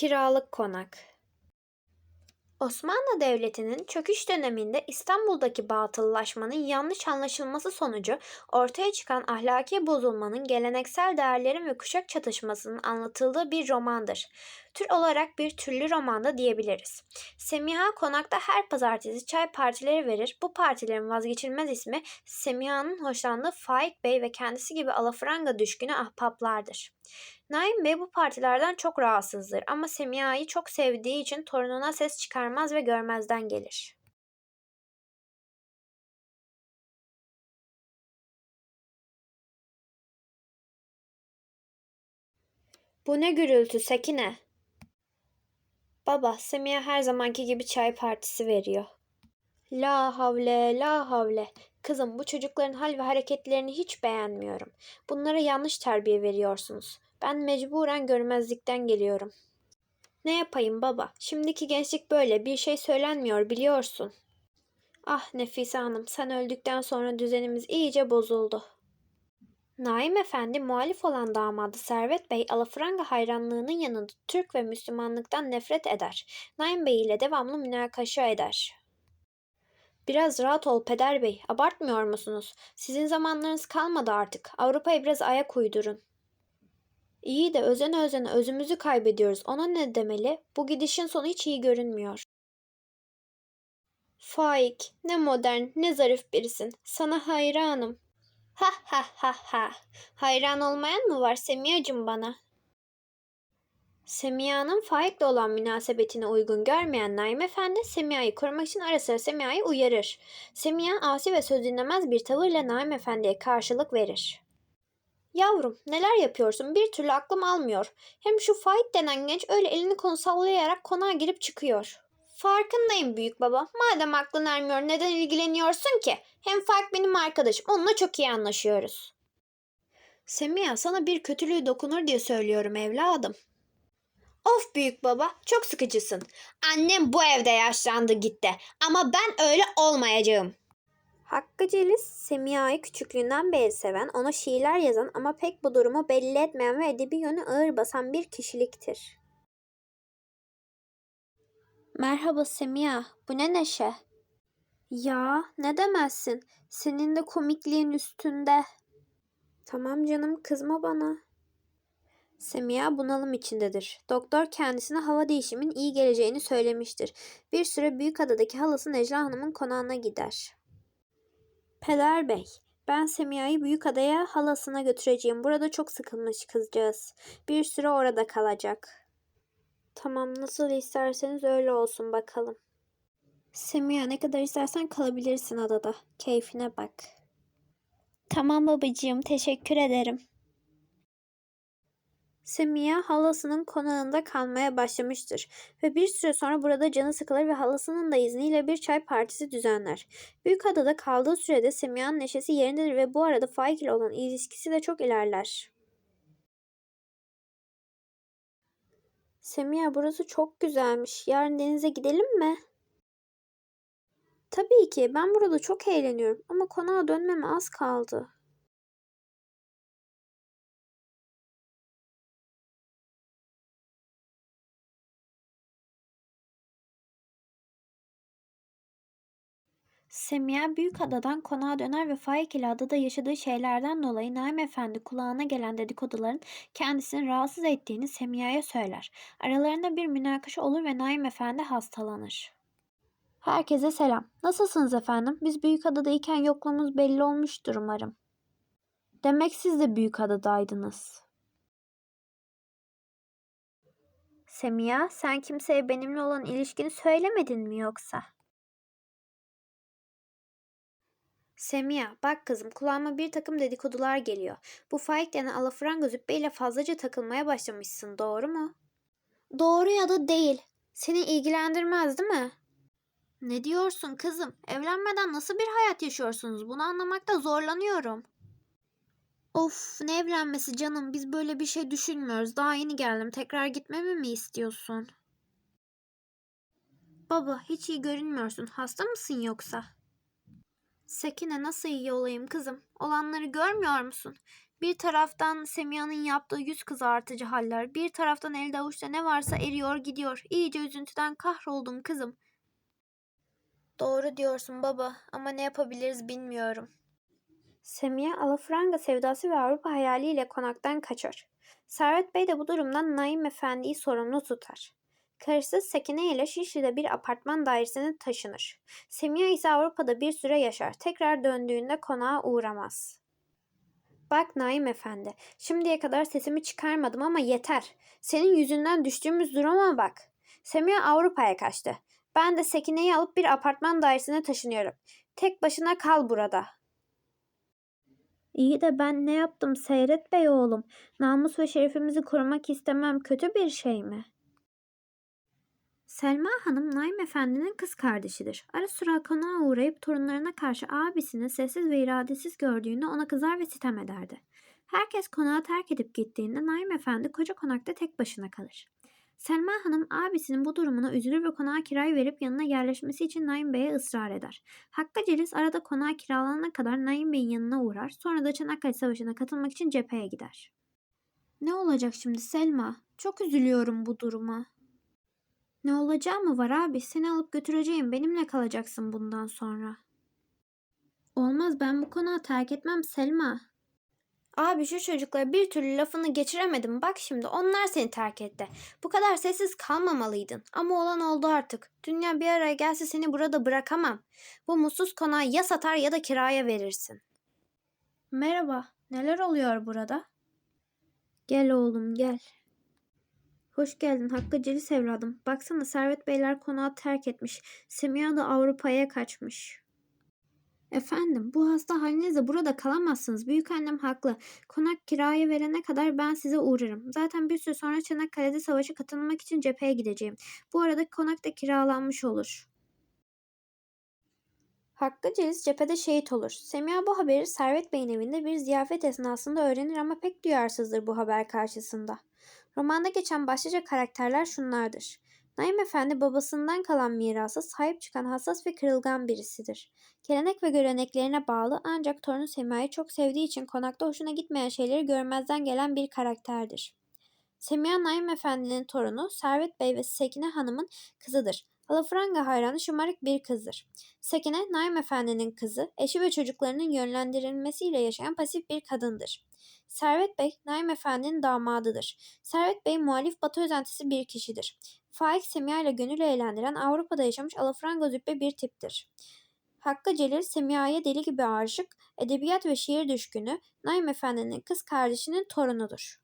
Kiralık konak. Osmanlı Devleti'nin çöküş döneminde İstanbul'daki batıllaşmanın yanlış anlaşılması sonucu ortaya çıkan ahlaki bozulmanın geleneksel değerlerin ve kuşak çatışmasının anlatıldığı bir romandır. Tür olarak bir türlü roman da diyebiliriz. Semiha konakta her pazartesi çay partileri verir. Bu partilerin vazgeçilmez ismi Semiha'nın hoşlandığı Faik Bey ve kendisi gibi alafranga düşkünü ahbaplardır. Naim Bey bu partilerden çok rahatsızdır ama Semiha'yı çok sevdiği için torununa ses çıkarmaz ve görmezden gelir. Bu ne gürültü Sekine? Baba, Semiha her zamanki gibi çay partisi veriyor. La havle, la havle. Kızım bu çocukların hal ve hareketlerini hiç beğenmiyorum. Bunlara yanlış terbiye veriyorsunuz. Ben mecburen görmezlikten geliyorum. Ne yapayım baba? Şimdiki gençlik böyle bir şey söylenmiyor biliyorsun. Ah Nefise Hanım sen öldükten sonra düzenimiz iyice bozuldu. Naim Efendi muhalif olan damadı Servet Bey alafranga hayranlığının yanında Türk ve Müslümanlıktan nefret eder. Naim Bey ile devamlı münakaşa eder. Biraz rahat ol peder bey. Abartmıyor musunuz? Sizin zamanlarınız kalmadı artık. Avrupa'ya biraz ayak uydurun. İyi de özene özene özümüzü kaybediyoruz. Ona ne demeli? Bu gidişin sonu hiç iyi görünmüyor. Faik, ne modern, ne zarif birisin. Sana hayranım. Ha ha ha ha. Hayran olmayan mı var Semiha'cığım bana? Semiha'nın Faik'le olan münasebetine uygun görmeyen Naim Efendi Semiha'yı korumak için ara sıra Semiha'yı uyarır. Semiha asi ve söz dinlemez bir tavırla Naim Efendi'ye karşılık verir. Yavrum neler yapıyorsun bir türlü aklım almıyor. Hem şu Faik denen genç öyle elini konu sallayarak konağa girip çıkıyor. Farkındayım büyük baba. Madem aklın ermiyor neden ilgileniyorsun ki? Hem Faik benim arkadaşım. Onunla çok iyi anlaşıyoruz. Semiha sana bir kötülüğü dokunur diye söylüyorum evladım. Of büyük baba, çok sıkıcısın. Annem bu evde yaşlandı gitti ama ben öyle olmayacağım. Hakkı Celis, Semiha'yı küçüklüğünden beri seven, ona şiirler yazan ama pek bu durumu belli etmeyen ve edebi yönü ağır basan bir kişiliktir. Merhaba Semiha, bu ne neşe? Ya, ne demezsin, senin de komikliğin üstünde. Tamam canım, kızma bana. Semiha bunalım içindedir. Doktor kendisine hava değişimin iyi geleceğini söylemiştir. Bir süre Büyükada'daki halası Necla Hanım'ın konağına gider. Peder Bey, ben Semiha'yı Büyükada'ya halasına götüreceğim. Burada çok sıkılmış kızcağız. Bir süre orada kalacak. Tamam, nasıl isterseniz öyle olsun bakalım. Semiha ne kadar istersen kalabilirsin adada. Keyfine bak. Tamam babacığım, teşekkür ederim. Semiha halasının konağında kalmaya başlamıştır ve bir süre sonra burada canı sıkılır ve halasının da izniyle bir çay partisi düzenler. Büyükada'da kaldığı sürede Semiha'nın neşesi yerindedir ve bu arada Faik ile olan ilişkisi de çok ilerler. Semiha burası çok güzelmiş. Yarın denize gidelim mi? Tabii ki. Ben burada çok eğleniyorum ama konağa dönmeme az kaldı. Semiha Büyükada'dan konağa döner ve Faik ile adada yaşadığı şeylerden dolayı Naim Efendi kulağına gelen dedikoduların kendisini rahatsız ettiğini Semiha'ya söyler. Aralarında bir münakaşa olur ve Naim Efendi hastalanır. Herkese selam. Nasılsınız efendim? Biz Büyükada'dayken yokluğumuz belli olmuştur umarım. Demek siz de Büyükada'daydınız. Semiha, sen kimseye benimle olan ilişkini söylemedin mi yoksa? Semiha, bak kızım kulağıma bir takım dedikodular geliyor. Bu Faik denen alafranga zübbeyle fazlaca takılmaya başlamışsın, doğru mu? Doğru ya da değil. Seni ilgilendirmez değil mi? Ne diyorsun kızım? Evlenmeden nasıl bir hayat yaşıyorsunuz? Bunu anlamakta zorlanıyorum. Of ne evlenmesi canım biz böyle bir şey düşünmüyoruz. Daha yeni geldim. Tekrar gitmemi mi istiyorsun? Baba hiç iyi görünmüyorsun. Hasta mısın yoksa? Sekine nasıl iyi olayım kızım? Olanları görmüyor musun? Bir taraftan Semiha'nın yaptığı yüz kızartıcı haller, bir taraftan elde avuçta ne varsa eriyor gidiyor. İyice üzüntüden kahroldum kızım. Doğru diyorsun baba ama ne yapabiliriz bilmiyorum. Semiha alafranga sevdası ve Avrupa hayaliyle konaktan kaçar. Servet Bey de bu durumdan Naim Efendi'yi sorumlu tutar. Karısı Sekine ile Şişli'de bir apartman dairesine taşınır. Semiha ise Avrupa'da bir süre yaşar. Tekrar döndüğünde konağa uğramaz. Bak Naim Efendi, şimdiye kadar sesimi çıkarmadım ama yeter. Senin yüzünden düştüğümüz duruma bak. Semiha Avrupa'ya kaçtı. Ben de Sekine'yi alıp bir apartman dairesine taşınıyorum. Tek başına kal burada. İyi de ben ne yaptım Seyret Bey oğlum? Namus ve şerefimizi korumak istemem kötü bir şey mi? Selma Hanım Naim Efendi'nin kız kardeşidir. Ara sıra konağa uğrayıp torunlarına karşı abisini sessiz ve iradesiz gördüğünde ona kızar ve sitem ederdi. Herkes konağı terk edip gittiğinde Naim Efendi koca konakta tek başına kalır. Selma Hanım abisinin bu durumuna üzülür ve konağa kirayı verip yanına yerleşmesi için Naim Bey'e ısrar eder. Hakkı Celis arada konağa kiralanana kadar Naim Bey'in yanına uğrar, sonra da Çanakkale Savaşı'na katılmak için cepheye gider. Ne olacak şimdi Selma? Çok üzülüyorum bu duruma. Ne olacağı mı var abi? Seni alıp götüreceğim. Benimle kalacaksın bundan sonra. Olmaz ben bu konağı terk etmem Selma. Abi şu çocuklara bir türlü lafını geçiremedim. Bak şimdi onlar seni terk etti. Bu kadar sessiz kalmamalıydın. Ama olan oldu artık. Dünya bir araya gelse seni burada bırakamam. Bu mutsuz konağı ya satar ya da kiraya verirsin. Merhaba. Neler oluyor burada? Gel oğlum gel. Hoş geldin Hakkı Celis evladım. Baksana Servet Beyler konağı terk etmiş. Semiha da Avrupa'ya kaçmış. Efendim bu hasta halinizle burada kalamazsınız. Büyük annem haklı. Konak kiraya verene kadar ben size uğrarım. Zaten bir süre sonra Çanakkale'de savaşa katılmak için cepheye gideceğim. Bu arada konak da kiralanmış olur. Hakkı Celis cephede şehit olur. Semiha bu haberi Servet Bey'in evinde bir ziyafet esnasında öğrenir ama pek duyarsızdır bu haber karşısında. Romanda geçen başlıca karakterler şunlardır. Naim Efendi babasından kalan mirasa sahip çıkan hassas ve kırılgan birisidir. Gelenek ve göreneklerine bağlı ancak torunu Semiha'yı çok sevdiği için konakta hoşuna gitmeyen şeyleri görmezden gelen bir karakterdir. Semiha Naim Efendi'nin torunu Servet Bey ve Sekine Hanım'ın kızıdır. Alafranga hayranı şımarık bir kızdır. Sekine, Naim Efendi'nin kızı, eşi ve çocuklarının yönlendirilmesiyle yaşayan pasif bir kadındır. Servet Bey, Naim Efendi'nin damadıdır. Servet Bey muhalif batı özentisi bir kişidir. Faik Semiha ile gönül eğlendiren Avrupa'da yaşamış alafranga züppe bir tiptir. Hakkı Celil Semiha'ya deli gibi aşık, edebiyat ve şiir düşkünü, Naim Efendi'nin kız kardeşinin torunudur.